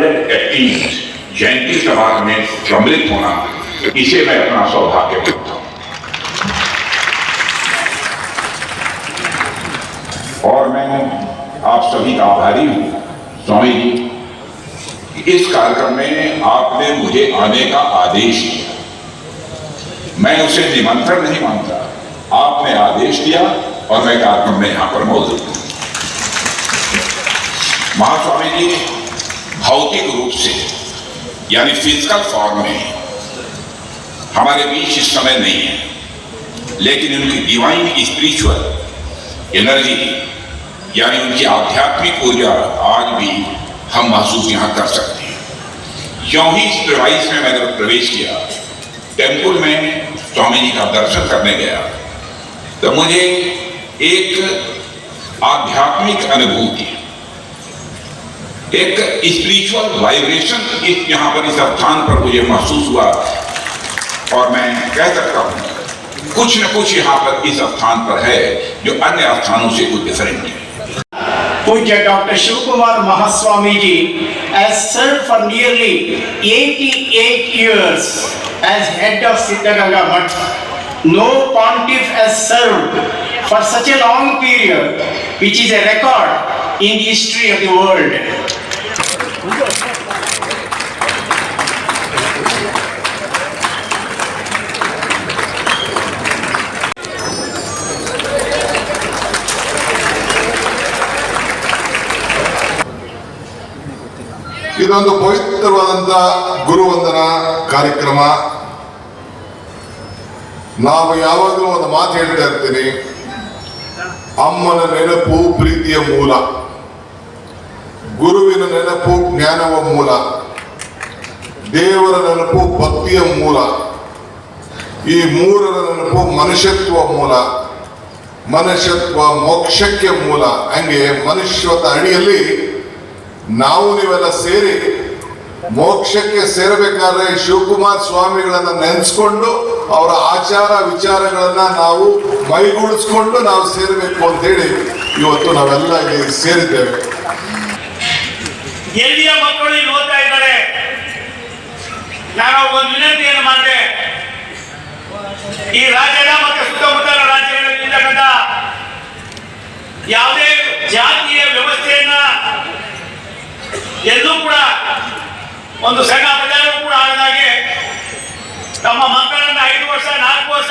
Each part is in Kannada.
हंड्रेड एटीन जयंती समाज में सम्मिलित होना इसे मैं अपना सौभाग्य मानता हूँ और मैं आप सभी का आभारी हूँ स्वामी जी इस कार्यक्रम में आपने मुझे आने का आदेश दिया मैं उसे निमंत्रण नहीं मानता आपने आदेश दिया और मैं कार्यक्रम में यहाँ पर मौजूद हूँ महास्वामी जी भौतिक रूप से, यानी फ़िज़िकल फॉर्म में, हमारे बीच इस समय नहीं है। लेकिन उनकी डिवाइन स्पिरिचुअल एनर्जी यानी उनकी आध्यात्मिक ऊर्जा आज भी हम महसूस यहाँ कर सकते हैं। यों ही इस प्रवाइस में मैंने प्रवेश किया टेंपल में स्वामी जी का दर्शन करने गया तो मुझे एक आध्यात्मिक अनुभूति एक स्पिरिचुअल वाइब्रेशन इस यहाँ पर, इस स्थान पर मुझे महसूस हुआ। और मैं कह सकता हूँ, कुछ न कुछ यहाँ पर इस स्थान पर है जो अन्य स्थानों से कुछ डिफरेंट है। Doctor Shiv Kumar Mahaswami ji as served for nearly eighty eight years as head of Siddhaganga Math no pontiff as served for such a long period which is a record in the history of the world ಇದೊಂದು ಪವಿತ್ರವಾದಂತಹ ಗುರುವಂದನ ಕಾರ್ಯಕ್ರಮ. ನಾವು ಯಾವಾಗಲೂ ಒಂದು ಮಾತು ಹೇಳ್ತಾ ಇರ್ತೀನಿ. ಅಮ್ಮನ ನೆನಪು ಪ್ರೀತಿಯ ಮೂಲ. ಗುರುವಿನ ನೆನಪು ಜ್ಞಾನವ ಮೂಲ. ದೇವರ ನೆನಪು ಭಕ್ತಿಯ ಮೂಲ. ಈ ಮೂರರ ನೆನಪು ಮನುಷ್ಯತ್ವ ಮೂಲ. ಮನುಷ್ಯತ್ವ ಮೋಕ್ಷಕ್ಕೆ ಮೂಲ. ಹಂಗೆ ಮನುಷ್ಯತ್ವ ಅಡಿಯಲ್ಲಿ ನಾವು ನೀವೆಲ್ಲ ಸೇರಿ ಮೋಕ್ಷಕ್ಕೆ ಸೇರಬೇಕಾದ್ರೆ ಶಿವಕುಮಾರ್ ಸ್ವಾಮಿಗಳನ್ನ ನೆನೆಸ್ಕೊಂಡು ಅವರ ಆಚಾರ ವಿಚಾರಗಳನ್ನ ನಾವು ಮೈಗೂಡಿಸ್ಕೊಂಡು ನಾವು ಸೇರಬೇಕು ಅಂತೇಳಿ ಇವತ್ತು ನಾವೆಲ್ಲ ಇಲ್ಲಿ ಸೇರಿದ್ದೇವೆ. ಎಲ್ಲಿಯ ಮಕ್ಕಳು ಇಲ್ಲಿ ಓದ್ತಾ ಇದ್ದಾರೆ? ನಾನು ಒಂದು ವಿನಂತಿಯನ್ನು ಮಾಡಿದೆ. ಈ ರಾಜ್ಯದ ಮತ್ತು ಸುತ್ತಮುತ್ತಲ ರಾಜ್ಯಗಳಲ್ಲಿ ಇರ್ತಕ್ಕಂಥ ಯಾವುದೇ ಜಾತಿಯ ವ್ಯವಸ್ಥೆಯನ್ನ ಎಲ್ಲೂ ಕೂಡ ಒಂದು ಸಣ್ಣ ಪ್ರಚಾರವೂ ಕೂಡ ಆಗದಾಗೆ ತಮ್ಮ ಮಕ್ಕಳನ್ನ ಐದು ವರ್ಷ, ನಾಲ್ಕು ವರ್ಷ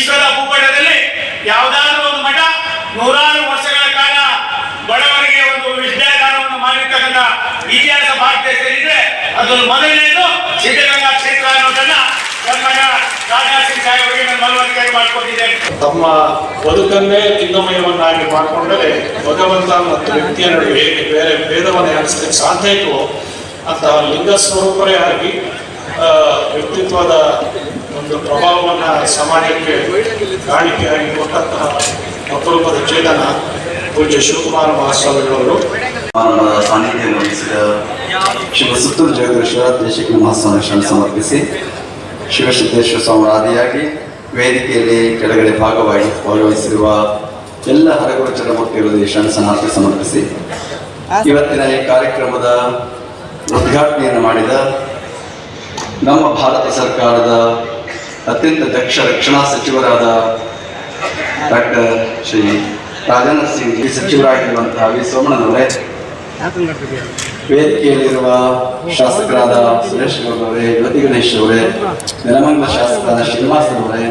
ವಿಶ್ವದ ಭೂಪಟದಲ್ಲಿ ಯಾವುದಾದ್ರೂ ಒಂದು ಮಠ ನೂರಾರು ವರ್ಷಗಳ ಕಾಲ ಬಡವರಿಗೆ ಒಂದು ವಿದ್ಯಾದಾನವನ್ನು ಮಾಡಿರ್ತಕ್ಕಂಥ ಇತಿಹಾಸ ಭಾರತ ಸೇರಿದ್ರೆ ಅದನ್ನು ಮೊದಲನೇದು ಸಿದ್ಧಗಂಗಾ ಕ್ಷೇತ್ರ ಅನ್ನೋದನ್ನ ತಮ್ಮ ಬದುಕನ್ನೇ ಲಿಂಗಮಯವನ್ನಾಗಿ ಮಾಡಿಕೊಂಡರೆ ಭಗವಂತ ಮತ್ತು ವ್ಯಕ್ತಿಯ ನಡುವೆ ಬೇರೆ ಭೇದವನ್ನು ಅನಿಸಲಿಕ್ಕೆ ಸಾಧ್ಯ ಇತ್ತು ಅಂತಹ ಲಿಂಗ ಸ್ವರೂಪರೇ ಆಗಿ ವ್ಯಕ್ತಿತ್ವದ ಒಂದು ಪ್ರಭಾವವನ್ನು ಸಮಾಜಕ್ಕೆ ಕಾಣಿಕೆಯಾಗಿ ಕೊಟ್ಟಂತಹ ಅಪರೂಪದ ಚೇತನ ಪೂಜ್ಯ ಶಿವಕುಮಾರ ಮಹಾಸ್ವಾಮಿಗಳವರು. ಸಾನ್ನಿಧ್ಯ ವಹಿಸಿದ ಶಿವ ಸುತ್ತೂರು ಜಗದೀಶ್ವರ ದೇಶಕ್ಕೆ ಮಹಾಸ್ವಾಮಿ ಸಮರ್ಪಿಸಿ ಶಿವಸಿದ್ದೇಶ್ವರ ಸ್ವಾಮಿ ಆದಿಯಾಗಿ ವೇದಿಕೆಯಲ್ಲಿ ಕೆಳಗಡೆ ಭಾಗವಾಗಿ ಭಾಗವಹಿಸಿರುವ ಎಲ್ಲ ಹರಗುರು ಚರಮೂರ್ತಿಗಳಿಗೆ ಶರಣ ಸಮರ್ಪಿ ಸಮರ್ಪಿಸಿ. ಇವತ್ತಿನ ಈ ಕಾರ್ಯಕ್ರಮದ ಉದ್ಘಾಟನೆಯನ್ನು ಮಾಡಿದ ನಮ್ಮ ಭಾರತ ಸರ್ಕಾರದ ಅತ್ಯಂತ ದಕ್ಷ ರಕ್ಷಣಾ ಸಚಿವರಾದ ಡಾಕ್ಟರ್ ಶ್ರೀ ರಾಜೇಂದ್ರ ಸಿಂಗ್ ಸಚಿವರಾಗಿರುವಂತಹ ವಿ ಸೋಮಣ್ಣನವರೇ ವೇದಿಕೆಯಲ್ಲಿರುವ ಶಾಸಕರಾದ ಸುರೇಶ್ ಗೌಡವರೇ ಜ್ಯೋತಿ ಗಣೇಶ್ ಅವರೇ, ನೆಲಮಂಗಲ ಶಾಸಕರಾದ ಶ್ರೀನಿವಾಸ್ ಅವರೇ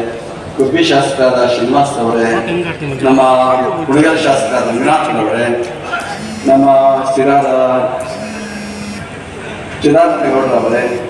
ಗುಬ್ಬಿ ಶಾಸಕರಾದ ಶ್ರೀನಿವಾಸ್ ಅವರೇ, ನಮ್ಮ ಹುಡುಗರ ಶಾಸಕರಾದ ಮೀನಾಥನವರೇ ನಮ್ಮ ಸ್ಥಿರಾದ ಚಿದಾನಂದಗೌಡರವರೇ ಗೌಡ್ರ